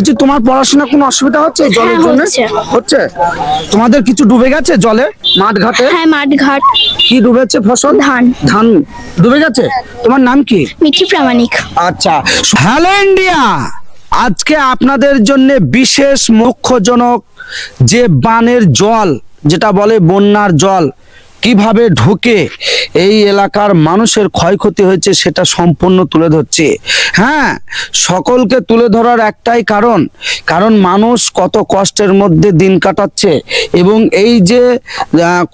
বলছি তোমার পড়াশোনা কোনো অসুবিধা হচ্ছে জলের হ্যাঁ, জন্য? হচ্ছে। হচ্ছে? তোমাদের কিছু ডুবে গেছে জলে? মাঠ ঘাটে হ্যাঁ মাঠ ঘাট কি ডুবেছে ফসল? ধান। ধান ডুবে গেছে? তোমার নাম কি? মিঠি প্রামাণিক। আচ্ছা। Hello India! আজকে আপনাদের জন্য বিশেষ মুখ্যজনক যে বানের জল যেটা বলে বন্যার জল কীভাবে ঢুকে এই এলাকার মানুষের ক্ষয়ক্ষতি হয়েছে সেটা সম্পূর্ণ তুলে ধরছে। হ্যাঁ সকলকে তুলে ধরার একটাই কারণ কারণ মানুষ কত কষ্টের মধ্যে দিন কাটাচ্ছে এবং এই যে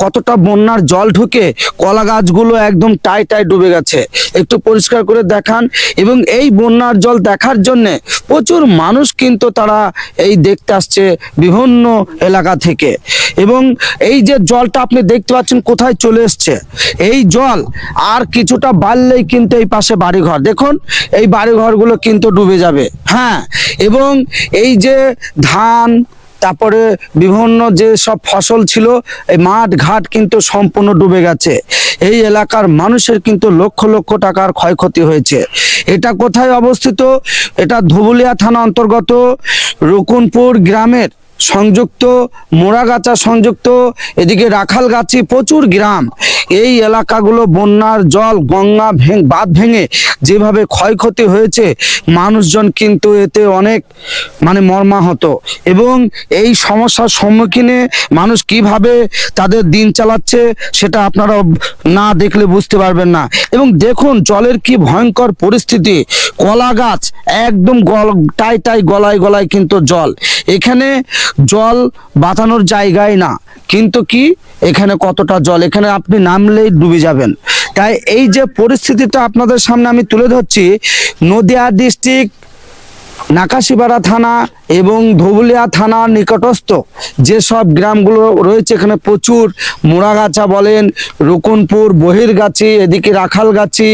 কতটা বন্যার জল ঢুকে কলা গাছগুলো একদম টাই টাই ডুবে গেছে। একটু পরিষ্কার করে দেখান এবং এই বন্যার জল দেখার জন্যে প্রচুর মানুষ কিন্তু তারা এই দেখতে আসছে বিভিন্ন এলাকা থেকে। এবং এই যে জলটা আপনি দেখতে পাচ্ছেন কোথায় চলে এসছে? এই জল আর কিছুটা বাড়লেই কিন্তু এই পাশে বাড়িঘর। দেখুন, এই বাড়িঘরগুলো কিন্তু ডুবে যাবে। হ্যাঁ এবং এই যে ধান, তারপরে বিভিন্ন যে সব ফসল ছিল, এই মাঠ ঘাট কিন্তু সম্পূর্ণ ডুবে গেছে। এই এলাকার মানুষের কিন্তু লক্ষ লক্ষ টাকার ক্ষয়ক্ষতি হয়েছে। এটা কোথায় অবস্থিত? এটা ধুবুলিয়া থানা অন্তর্গত রকুনপুর গ্রামের সংযুক্ত মোড়াগাছা সংযুক্ত, এদিকে রাখাল রাখালগাছি প্রচুর গ্রাম। এই এলাকাগুলো বন্যার জল, গঙ্গা ভেঙ, বাঁধ ভেঙে যেভাবে ক্ষয়ক্ষতি হয়েছে, মানুষজন কিন্তু এতে অনেক মানে মর্মাহত। এবং এই সমস্যার সম্মুখীনে মানুষ কীভাবে তাদের দিন চালাচ্ছে, সেটা আপনারা না দেখলে বুঝতে পারবেন না। এবং দেখুন, জলের কি ভয়ঙ্কর পরিস্থিতি। কলা গাছ একদম গল, টাই টাই গলায় গলায় কিন্তু জল। এখানে জল বাঁধানোর জায়গায় না। কিন্তু কি? এখানে কতটা জল? এখানে আপনি নামলেই ডুবে যাবেন। তাই এই যে পরিস্থিতিটা আপনাদের সামনে আমি তুলে ধরছি, নদিয়া ডিস্ট্রিক্ট নাকাশিপাড়া থানা এবং ধুবুলিয়া থানার নিকটস্থ যেসব গ্রামগুলো রয়েছে, এখানে প্রচুর মোড়াগাছা বলেন, রুকনপুর, বহিরগাছি, এদিকে রাখালগাছি,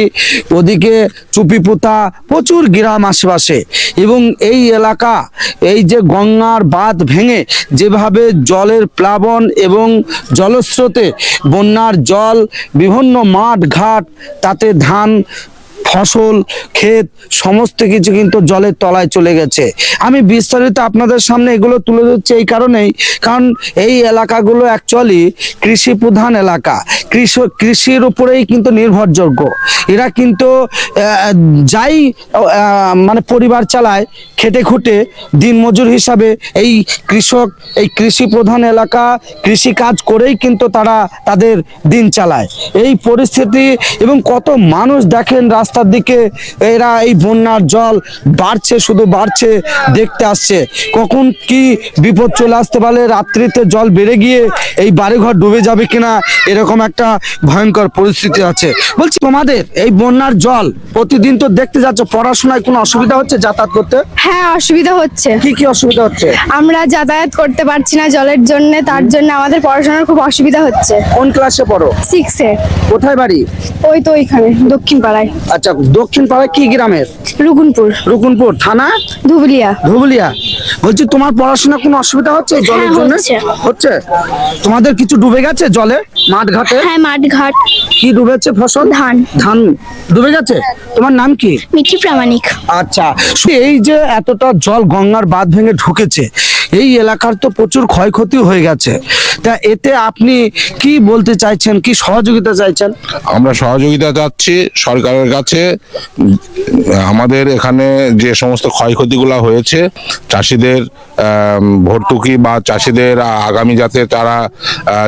ওদিকে চুপিপুতা, প্রচুর গ্রাম আশেপাশে। এবং এই এলাকা, এই যে গঙ্গার বাঁধ ভেঙে যেভাবে জলের প্লাবন এবং জলস্রোতে বন্যার জল, বিভিন্ন মাঠ ঘাট, তাতে ধান ফসল, ক্ষেত, সমস্ত কিছু কিন্তু জলের তলায় চলে গেছে। আমি বিস্তারিত আপনাদের সামনে এগুলো তুলে ধরছি এই কারণেই, কারণ এই এলাকাগুলো অ্যাকচুয়ালি কৃষি প্রধান এলাকা। কৃষক কৃষির উপরেই কিন্তু নির্ভরযোগ্য। এরা কিন্তু যাই মানে পরিবার চালায়, খেটে খুঁটে দিনমজুর হিসাবে এই কৃষক, এই কৃষি প্রধান এলাকা কৃষি কাজ করেই কিন্তু তারা তাদের দিন চালায়। এই পরিস্থিতি এবং কত মানুষ দেখেন রাস্তার দিকে এরা এই বন্যার জল বাড়ছে শুধু বাড়ছে দেখতে আসছে। কখন কি বিপদ চলে আসতে পারে রাত্রিতে জল বেড়ে গিয়ে এই বাড়িঘর ডুবে যাবে কিনা এরকম একটা ভয়ঙ্কর পরিস্থিতি আছে। বলছি তোমাদের এই বন্যার জল প্রতিদিন তো দেখতে যাচ্ছ পড়াশোনায় কোনো অসুবিধা হচ্ছে যাতায়াত করতে? হ্যাঁ অসুবিধা হচ্ছে। কি কি অসুবিধা হচ্ছে? আমরা যাতায়াত করতে পারছি না জলের জন্য তার জন্য আমাদের পড়াশোনার খুব অসুবিধা হচ্ছে। কোন ক্লাসে পড়ো? সিক্সে কোথায় বাড়ি? ওই তো ওইখানে দক্ষিণ পাড়ায় আচ্ছা দক্ষিণ পাড়া কি গ্রামের? রুকুনপুর। রুকুনপুর থানা? ধুবুলিয়া। ধুবুলিয়া। বলছি তোমার পড়াশোনা কোনো অসুবিধা হচ্ছে জলের হ্যাঁ, জন্য? হচ্ছে। হচ্ছে? তোমাদের কিছু ডুবে গেছে জলে? মাঠ ঘাটে হ্যাঁ মাঠ ঘাট কি ডুবেছে ফসল? ধান। ধান ডুবে গেছে? তোমার নাম কি? মিঠি প্রামাণিক। আচ্ছা এই যে এতটা জল গঙ্গার বাঁধ ভেঙে ঢুকেছে এই এলাকার তো প্রচুর ক্ষয়ক্ষতি হয়ে গেছে। তা এতে আপনি কি বলতে চাইছেন, কি সহযোগিতা চাইছেন? আমরা সহযোগিতা চাচ্ছি সরকারের কাছে। আমাদের এখানে যে সমস্ত ক্ষয়ক্ষতিগুলো হয়েছে, চাষিদের ভর্তুকি বা চাষিদের আগামী যাতে তারা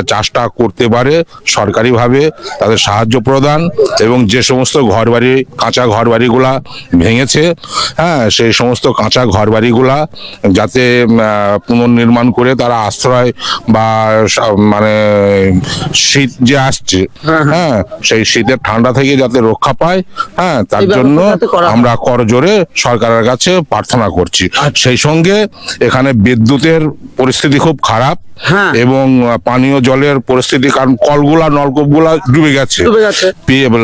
চাষটা করতে পারে সরকারিভাবে তাদের সাহায্য প্রদান এবং যে সমস্ত ঘরবাড়ি, কাঁচা ঘরবাড়িগুলা ভেঙেছে হ্যাঁ সেই সমস্ত কাঁচা ঘরবাড়িগুলা যাতে পুনর্নির্মাণ করে তারা আশ্রয় বা মানে শীত যে আসছে হ্যাঁ সেই শীতের ঠান্ডা থেকে যাতে রক্ষা পায় হ্যাঁ তার জন্য আমরা কর জোরে আমরা করজোরে সরকারের কাছে প্রার্থনা করছি আচ্ছা। সেই সঙ্গে এখানে বিদ্যুতের পরিস্থিতি খুব খারাপ হ্যাঁ। এবং পানীয় জলের পরিস্থিতি কারণ কলগুলা নলকূপগুলা ডুবে গেছে। ডুবে গেছে।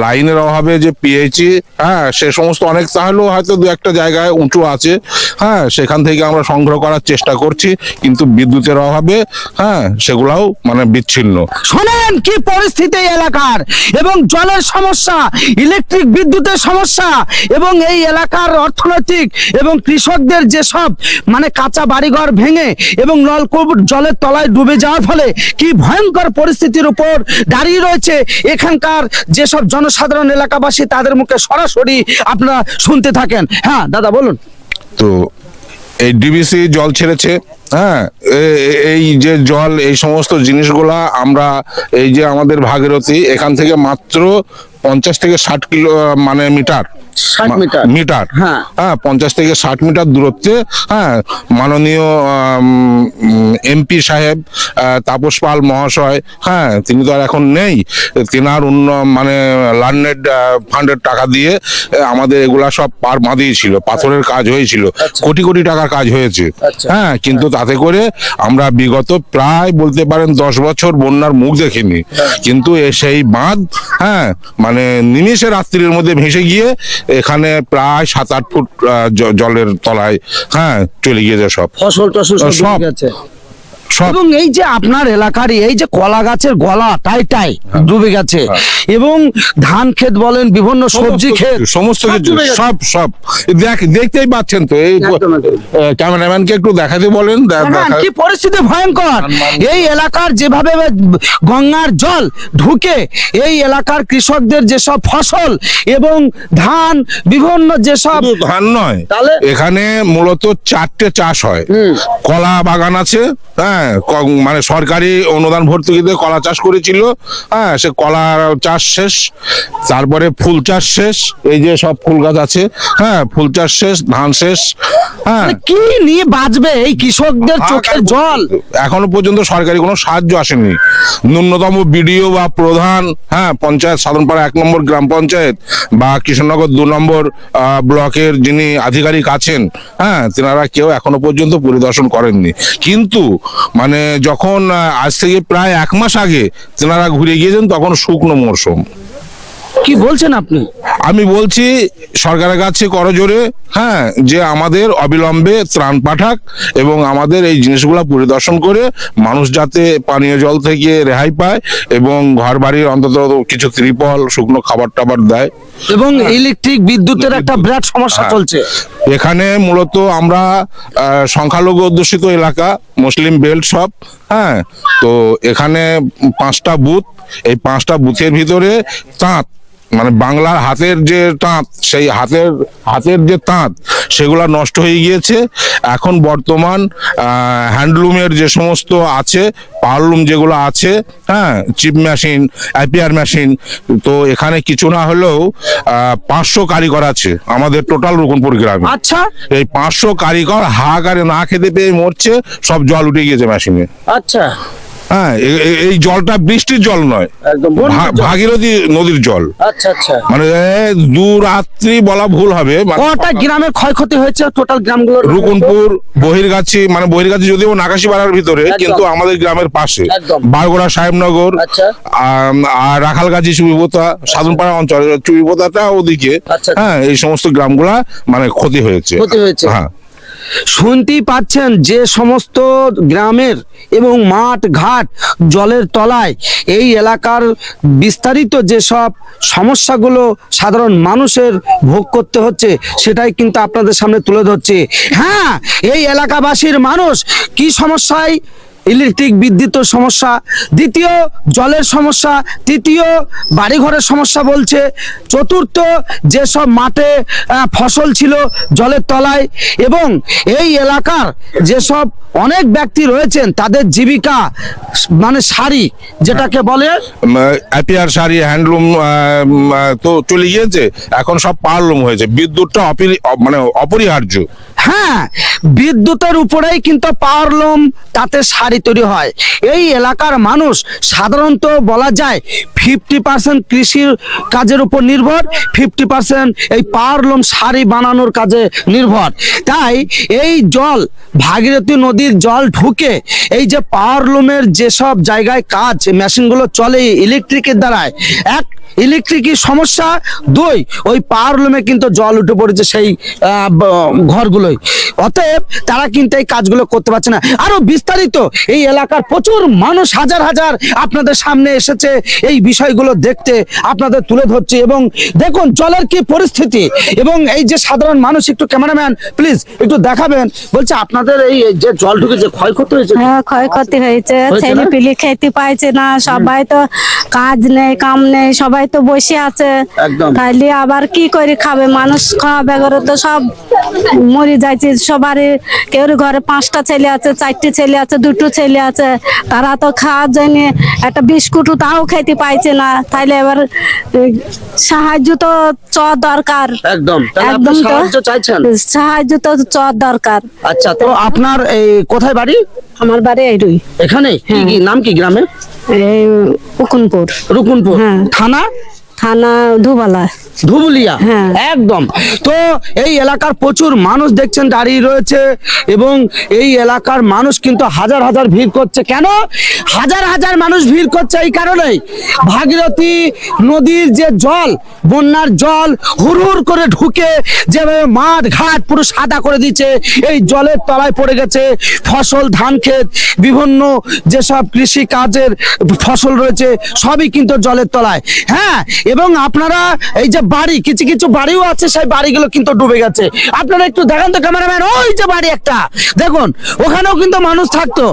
লাইনের অভাবে যে পিএইচি হ্যাঁ সে সমস্ত অনেক তাহলেও হয়তো দু একটা জায়গায় উঁচু আছে। হ্যাঁ সেখান থেকে আমরা সংগ্রহ করার চেষ্টা করছি কিন্তু বিদ্যুতের অভাবে হ্যাঁ সেগুলাও মানে বিচ্ছিন্ন। শোনেন কি পরিস্থিতি এলাকার এবং জলের সমস্যা ইলেকট্রিক বিদ্যুতের সমস্যা এবং এই এলাকার অর্থনৈতিক এবং কৃষকদের যেসব মানে কাঁচা বাড়িঘর ভেঙে এবং নলকূপ জলের তলায় ডুবে যাওয়ার ফলে কি ভয়ঙ্কর পরিস্থিতির উপর দাঁড়িয়ে রয়েছে এখানকার যেসব জনসাধারণ এলাকাবাসী, তাদের মুখে সরাসরি আপনারা শুনতে থাকেন। হ্যাঁ দাদা বলুন। তো এই ডিবিসি জল ছেড়েছে। হ্যাঁ এই যে জল এই সমস্ত জিনিসগুলা আমরা এই যে আমাদের ভাগীরথী এখান থেকে মাত্র পঞ্চাশ থেকে ষাট কিলো মানে মিটার মিটার। হ্যাঁ। হ্যাঁ পঞ্চাশ থেকে ষাট মিটার দূরত্বে হ্যাঁ মাননীয় এমপি সাহেব তাপস পাল মহাশয় হ্যাঁ তিনি তো আর এখন নেই তেনার অন্য মানে লার্নেড ফান্ডের টাকা দিয়ে আমাদের এগুলা সব পার বাঁধিয়েছিল পাথরের কাজ হয়েছিল কোটি কোটি টাকার কাজ হয়েছে আচ্ছা। হ্যাঁ কিন্তু তাতে করে আমরা বিগত প্রায় বলতে পারেন দশ বছর বন্যার মুখ দেখিনি। কিন্তু সেই বাঁধ হ্যাঁ মানে নিমেষে রাত্রির মধ্যে ভেসে গিয়ে এখানে প্রায় সাত আট ফুট আহ, জলের তলায় হ্যাঁ চলে গিয়েছে সব। ফসল টসল সব এবং এই যে আপনার এলাকারই এই যে কলা গাছের গলা টাই টাই ডুবে গেছে। এবং ধান ক্ষেত বলেন বিভিন্ন সবজি ক্ষেত সমস্ত কিছু সব সব। দেখ দেখতেই পাচ্ছেন তো এই। ক্যামেরাম্যানকে একটু দেখাতে বলেন কি পরিস্থিতি ভয়ঙ্কর। এই এলাকার যেভাবে গঙ্গার জল ঢুকে এই এলাকার কৃষকদের যেসব ফসল এবং ধান বিভিন্ন যেসব ধান নয় এখানে মূলত চারটে চাষ হয়। কলা বাগান আছে হ্যাঁ ক- মানে সরকারি অনুদান ভর্তুকিতে কলা চাষ করেছিল। হ্যাঁ সে কলা চাষ শেষ তারপরে ফুল চাষ শেষ এই যে সব ফুল গাছ আছে। হ্যাঁ ফুল চাষ শেষ ধান শেষ হ্যাঁ। মানে কি নিয়ে বাঁচবে এই কৃষকদের চোখের জল? এখনও পর্যন্ত সরকারি কোনো সাহায্য আসেনি। ন্যূনতম বিডিও বা প্রধান হ্যাঁ পঞ্চায়েত সাধনপাড়া এক নম্বর গ্রাম পঞ্চায়েত বা কৃষ্ণনগর দু নম্বর ব্লকের যিনি আধিকারিক আছেন হ্যাঁ তেনারা কেউ এখনও পর্যন্ত পরিদর্শন করেননি। কিন্তু মানে যখন আজ থেকে প্রায় এক মাস আগে তেনারা ঘুরে গিয়েছেন তখন শুকনো মরশুম। কি বলছেন আপনি? আমি বলছি সরকারের কাছে করজোরে হ্যাঁ যে আমাদের অবিলম্বে ত্রাণ পাঠাক এবং আমাদের এই জিনিসগুলো পরিদর্শন করে মানুষ যাতে পানীয় জল থেকে রেহাই পায় এবং ঘর বাড়ির অন্তত কিছু ত্রিপল শুকনো খাবার টাবার দেয়। এবং ইলেকট্রিক বিদ্যুতের একটা বিরাট সমস্যা হ্যাঁ। চলছে। এখানে মূলত আমরা সংখ্যালঘু অধ্যুষিত এলাকা মুসলিম বেল্ট সব হ্যাঁ তো এখানে পাঁচটা বুথ এই পাঁচটা বুথের ভিতরে তাঁত মানে বাংলার হাতের যে তাঁত সেই হাতের হাতের যে তাঁত সেগুলা নষ্ট হয়ে গিয়েছে। এখন বর্তমান হ্যান্ডলুমের যে সমস্ত আছে পাওয়ারলুম যেগুলো আছে হ্যাঁ চিপ মেশিন আইপিআর মেশিন তো এখানে কিছু না হলেও পাঁচশো কারিগর আছে আমাদের টোটাল রুকুনপুর গ্রামে। আচ্ছা। এই পাঁচশো কারিগর হাহাকারে না খেতে পেয়ে মরছে সব জল উঠে গিয়েছে মেশিনে। আচ্ছা। হ্যাঁ এই জলটা বৃষ্টির জল নয়। ভা- ভাগীরথী নদীর জল। আচ্ছা আচ্ছা। মানে দু রাত্রি বলা ভুল হবে মানে কটা গ্রামের ক্ষয়ক্ষতি হয়েছে টোটাল গ্রামগুলোর? রুকুনপুর বহিরগাছি মানে বহিরগাছি যদিও নাকাশি পাড়ার ভিতরে কিন্তু আমাদের গ্রামের পাশে। একদম। বারগোড়া সাহেবনগর আচ্ছা। আর রাখালগাছি চুবিপোতা সাধনপাড়া অঞ্চল চুবিপোতাটা ওদিকে। আচ্ছা। হ্যাঁ এই সমস্ত গ্রামগুলা মানে ক্ষতি হয়েছে। ক্ষতি হয়েছে। হ্যাঁ। শুনতেই পাচ্ছেন যে সমস্ত গ্রামের এবং মাঠ ঘাট জলের তলায় এই এলাকার বিস্তারিত যেসব সমস্যাগুলো সাধারণ মানুষের ভোগ করতে হচ্ছে, সেটাই কিন্তু আপনাদের সামনে তুলে ধরছে। হ্যাঁ এই এলাকাবাসীর মানুষ কি সমস্যায় ইলেকট্রিক বিদ্যুতের সমস্যা, দ্বিতীয় জলের সমস্যা, তৃতীয় বাড়িঘরের সমস্যা বলছে। চতুর্থ যেসব মাঠে ফসল ছিল জলের তলায় এবং এই এলাকার যেসব অনেক ব্যক্তি রয়েছেন, তাদের জীবিকা মানে শাড়ি যেটাকে বলে? অ্যাপিয়ার শাড়ি হ্যান্ডলুম তো চলে গিয়েছে, এখন সব পাওয়ারলুম হয়েছে। বিদ্যুৎটা মানে অপরিহার্য। হ্যাঁ বিদ্যুতের উপরেই কিন্তু পাওয়ারলুম তাতে শাড়ি তৈরি হয়। এই এলাকার মানুষ সাধারণত বলা যায় ফিফটি পার্সেন্ট কৃষির কাজের উপর নির্ভর ফিফটি পার্সেন্ট এই পাওয়ারলুম শাড়ি বানানোর কাজে নির্ভর। তাই এই জল, ভাগীরথী নদীর জল ঢুকে এই যে পাওয়ারলুমের যেসব জায়গায় কাজ, মেশিনগুলো চলে ইলেকট্রিকের দ্বারায়, এক ইলেকট্রিকের সমস্যা? দুই ওই পাওয়ার লুমে কিন্তু জল উঠে পড়েছে সেই ঘরগুলোই অতএব তারা কিন্তু এই কাজগুলো করতে পারছে না। আরও বিস্তারিত এই এলাকার প্রচুর মানুষ হাজার হাজার আপনাদের সামনে এসেছে এই বিষয়গুলো দেখতে আপনাদের তুলে ধরছে এবং দেখুন জলের কি পরিস্থিতি এবং এই যে সাধারণ মানুষ একটু ক্যামেরাম্যান প্লিজ একটু দেখাবেন। বলছে আপনাদের এই যে জল ঢুকে যে ক্ষয়ক্ষতি হয়েছে হ্যাঁ ক্ষয়ক্ষতি হয়েছে? ছেলে পিলি খেতে পাইছে না সবাই তো কাজ নেই কাম নেই সবাই তো বসে আছে। তাইলে আবার কি করে খাবে? মানুষ খাওয়াবে করে তো সব মরে যাচ্ছে সবারই কেউ ঘরে পাঁচটা ছেলে আছে চারটে ছেলে আছে দুটো ছেলে আছে। তারা তো খাওয়ার জন্য একটা বিস্কুটও তাও খেতে পাইছে না। তাইলে এবার সাহায্য তো চ দরকার। একদম। একদম সাহায্য চাইছেন? সাহায্য তো চ দরকার। আচ্ছা তো আপনার এই কোথায় বাড়ি? আমার বাড়ি এইটুই। এখানে কি কি? নাম কি গ্রামে? এই উকুনপুর। রুকুনপুর। হ্যাঁ। থানা? থানা ধুবালা। ধুবুলিয়া। হ্যাঁ। একদম। তো এই এলাকার প্রচুর মানুষ দেখছেন দাঁড়িয়ে রয়েছে এবং এই এলাকার মানুষ কিন্তু হাজার হাজার ভিড় করছে। কেন? হাজার হাজার মানুষ ভিড় করছে এই কারণেই। ভাগীরথী নদীর যে জল বন্যার জল হুড় করে ঢুকে যেভাবে মাঠ ঘাট পুরো সাদা করে দিচ্ছে এই জলের তলায় পড়ে গেছে ফসল ধান ক্ষেত বিভিন্ন যেসব কৃষি কাজের ফসল রয়েছে সবই কিন্তু জলের তলায়। হ্যাঁ এবং আপনারা এই যে বাড়ি, কিছু কিছু বাড়িও আছে, সেই বাড়িগুলো কিন্তু ডুবে গেছে। আপনারা একটু দেখান তো ক্যামেরাম্যান ওই যে বাড়ি একটা। দেখুন, ওখানেও কিন্তু মানুষ থাকতো।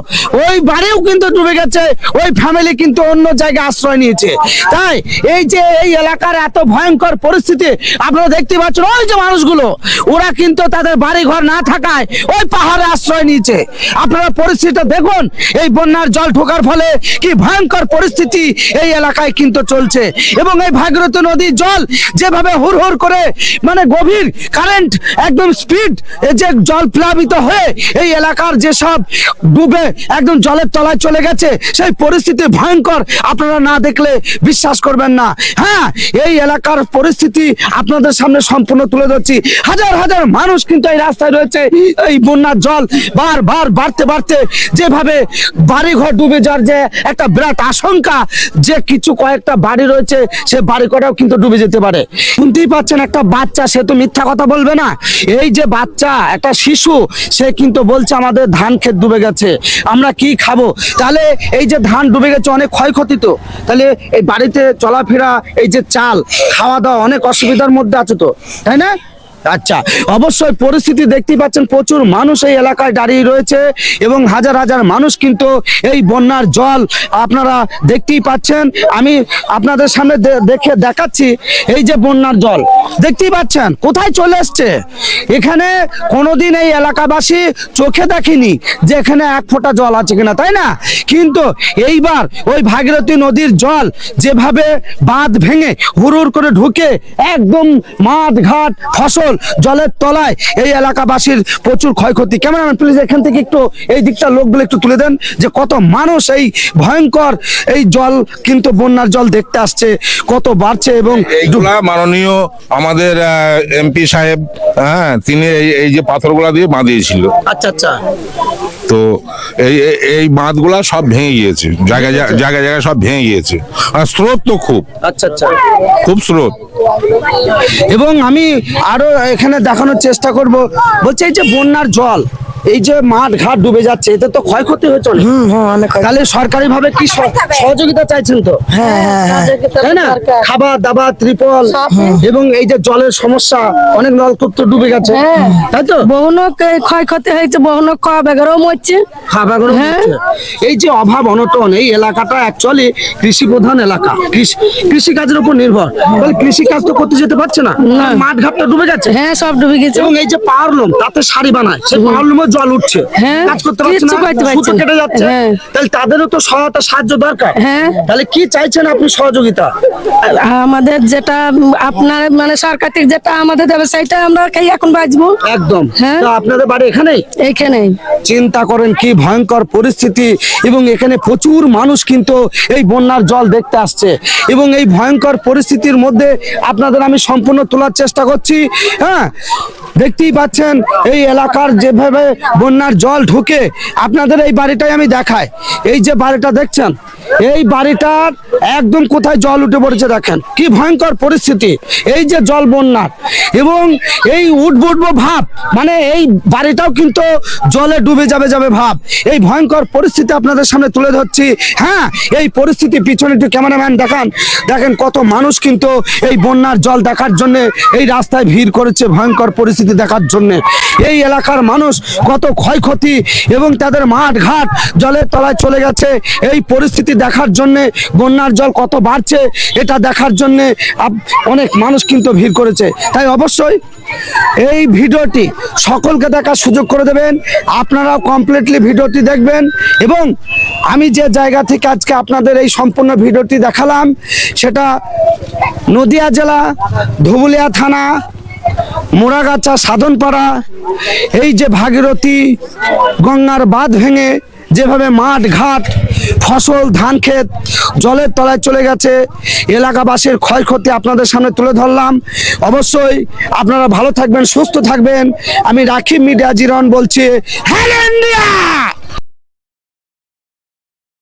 ওই বাড়িও কিন্তু ডুবে গেছে, ওই ফ্যামিলি কিন্তু অন্য জায়গায় আশ্রয় নিয়েছে। তাই, এই যে এই এলাকার এত ভয়ঙ্কর পরিস্থিতি, আপনারা দেখতে পাচ্ছেন, ওই যে মানুষগুলো, ওরা কিন্তু তাদের বাড়ি ঘর না থাকায় ওই পাহাড়ে আশ্রয় নিয়েছে। আপনারা পরিস্থিতিটা দেখুন, এই বন্যার জল ঢোকার ফলে কি ভয়ঙ্কর পরিস্থিতি এই এলাকায় কিন্তু চলছে। এবং এই ভাগীরথী নদীর জল যেভাবে হুড় করে মানে গভীর কারেন্ট একদম স্পিড যে জল প্লাবিত হয়ে এই এলাকার যেসব ডুবে একদম জলের তলায় চলে গেছে, সেই পরিস্থিতি ভয়ঙ্কর। আপনারা না দেখলে বিশ্বাস করবেন না। হ্যাঁ এই এলাকার পরিস্থিতি আপনাদের সামনে সম্পূর্ণ তুলে ধরছি। হাজার হাজার মানুষ কিন্তু এই রাস্তায় রয়েছে, এই বন্যার জল বারবার বাড়তে বাড়তে যেভাবে বাড়ি ঘর ডুবে যাওয়ার যে একটা বিরাট আশঙ্কা, যে কিছু কয়েকটা বাড়ি রয়েছে, সে বাড়ি কটাও কিন্তু ডুবে যেতে পারে। শুনতেই পাচ্ছেন, একটা বাচ্চা, সে তো মিথ্যা কথা বলবে না। এই যে বাচ্চা, একটা শিশু, সে কিন্তু বলছে আমাদের ধান ক্ষেত ডুবে গেছে, আমরা কি খাব? তাহলে এই যে ধান ডুবে গেছে, অনেক ক্ষয়ক্ষতি তো। তাহলে এই বাড়িতে চলাফেরা, এই যে চাল, খাওয়া দাওয়া, অনেক অসুবিধার মধ্যে আছে তো, তাই না? আচ্ছা অবশ্যই পরিস্থিতি দেখতেই পাচ্ছেন, প্রচুর মানুষ এই এলাকায় দাঁড়িয়ে রয়েছে এবং হাজার হাজার মানুষ কিন্তু এই বন্যার জল আপনারা দেখতেই পাচ্ছেন। আমি আপনাদের সামনে দেখে দেখাচ্ছি এই যে বন্যার জল। দেখতেই পাচ্ছেন, কোথায় চলে এসছে? এখানে কোনোদিন এই এলাকাবাসী চোখে দেখেনি যে এখানে এক ফোঁটা জল আছে কিনা, তাই না? কিন্তু এইবার ওই ভাগীরথী নদীর জল যেভাবে বাঁধ ভেঙে হুড় করে ঢুকে একদম মাঠ ঘাট ফসল জলের তলায় এই এলাকাবাসীর প্রচুর ক্ষয়ক্ষতি। ক্যামেরাম্যান প্লিজ এখান থেকে একটু এই দিকটা লোকগুলো একটু তুলে দেন যে কত মানুষ এই ভয়ঙ্কর এই জল কিন্তু বন্যার জল দেখতে আসছে কত বাড়ছে এবং মাননীয় আমাদের এমপি সাহেব হ্যাঁ তিনি এই এই যে পাথরগুলা দিয়ে বাঁধিয়েছিল। আচ্ছা আচ্ছা। তো এই এই- বাঁধগুলা সব ভেঙে গিয়েছে জায়গায় জায়গায় জায়গায় জায়গায় সব ভেঙে গিয়েছে। আর স্রোত তো খুব। আচ্ছা আচ্ছা। খুব স্রোত। এবং আমি আরও এখানে দেখানোর চেষ্টা করব। বলছে এই যে বন্যার জল এই যে মাঠ ঘাট ডুবে যাচ্ছে এতে তো ক্ষয়ক্ষতি হয়েছে অনেক। তাহলে সরকারি ভাবে কি সহযোগিতা চাইছেন তো? তাই না? খাবার দাবার ত্রিপল এবং এই যে জলের সমস্যা অনেক নলকূপ তো ডুবে গেছে। তাই তো? বহুনক ক্ষয়ক্ষতি হয়েছে বহুনক খাওয়া বেগারও মরছে। খাবার এই যে অভাব অনটন এই এলাকাটা অ্যাকচুয়ালি কৃষি প্রধান এলাকা। কৃষি কাজের উপর নির্ভর। তাহলে কৃষি কাজ তো করতে যেতে পারছে না? মাঠ ঘাটটা ডুবে গেছে? হ্যাঁ সব ডুবে গেছে। এবং এই যে পাওয়ারলুম তাতে শাড়ি বানায়। সেই পাওয়ারলুমের জল উঠছে। হ্যাঁ, কাজ করতে পারছে না সুতো কেটে যাচ্ছে। হ্যাঁ। তাহলে তাদেরও তো সহায়তা সাহায্য দরকার। হ্যাঁ। তাহলে কি চাইছেন আপনি সহযোগিতা? আমাদের যেটা আপনার মানে সরকার থেকে যেটা আমাদের দেবে সেটা আমরা খাই এখন বাঁচবো। একদম। হ্যাঁ। তো আপনাদের বাড়ি এখানেই? এইখানে চিন্তা করেন কি ভয়ঙ্কর পরিস্থিতি এবং এখানে প্রচুর মানুষ কিন্তু এই বন্যার জল দেখতে আসছে। এবং এই ভয়ঙ্কর পরিস্থিতির মধ্যে আপনাদের আমি সম্পূর্ণ তোলার চেষ্টা করছি। হ্যাঁ দেখতেই পাচ্ছেন এই এলাকার যেভাবে বন্যার জল ঢুকে আপনাদের এই বাড়িটাই আমি দেখাই। এই যে বাড়িটা দেখছেন? এই বাড়িটার একদম কোথায় জল উঠে পড়েছে দেখেন। কি ভয়ঙ্কর পরিস্থিতি। এই যে জল বন্যার। এবং এই উঠবো ভাব মানে এই বাড়িটাও কিন্তু জলে ডুবে যাবে যাবে ভাব। এই ভয়ঙ্কর পরিস্থিতি আপনাদের সামনে তুলে ধরছি। হ্যাঁ এই পরিস্থিতি পিছনে একটু ক্যামেরাম্যান দেখান। দেখেন কত মানুষ কিন্তু এই বন্যার জল দেখার জন্য এই রাস্তায় ভিড় করেছে ভয়ঙ্কর পরিস্থিতি দেখার জন্য। এই এলাকার মানুষ কত ক্ষয়ক্ষতি এবং তাদের মাঠ ঘাট জলের তলায় চলে গেছে। এই পরিস্থিতি দেখার জন্যে বন্যার জল কত বাড়ছে, এটা দেখার জন্য অনেক মানুষ কিন্তু ভিড় করেছে। তাই অবশ্যই এই ভিডিওটি সকলকে দেখার সুযোগ করে দেবেন। আপনারাও কমপ্লিটলি ভিডিওটি দেখবেন এবং আমি যে জায়গা থেকে আজকে আপনাদের এই সম্পূর্ণ ভিডিওটি দেখালাম, সেটা নদিয়া জেলা ধুবুলিয়া থানা মোড়াগাছা সাধনপাড়া, এই যে ভাগীরথী গঙ্গার বাঁধ ভেঙে যেভাবে মাঠ ঘাট, ফসল, ধান ক্ষেত জলের তলায় চলে গেছে, এলাকাবাসীর ক্ষয়ক্ষতি আপনাদের সামনে তুলে ধরলাম। অবশ্যই আপনারা ভালো থাকবেন, সুস্থ থাকবেন। আমি রাখি মিডিয়া জিরন বলছি হ্যালো ইন্ডিয়া!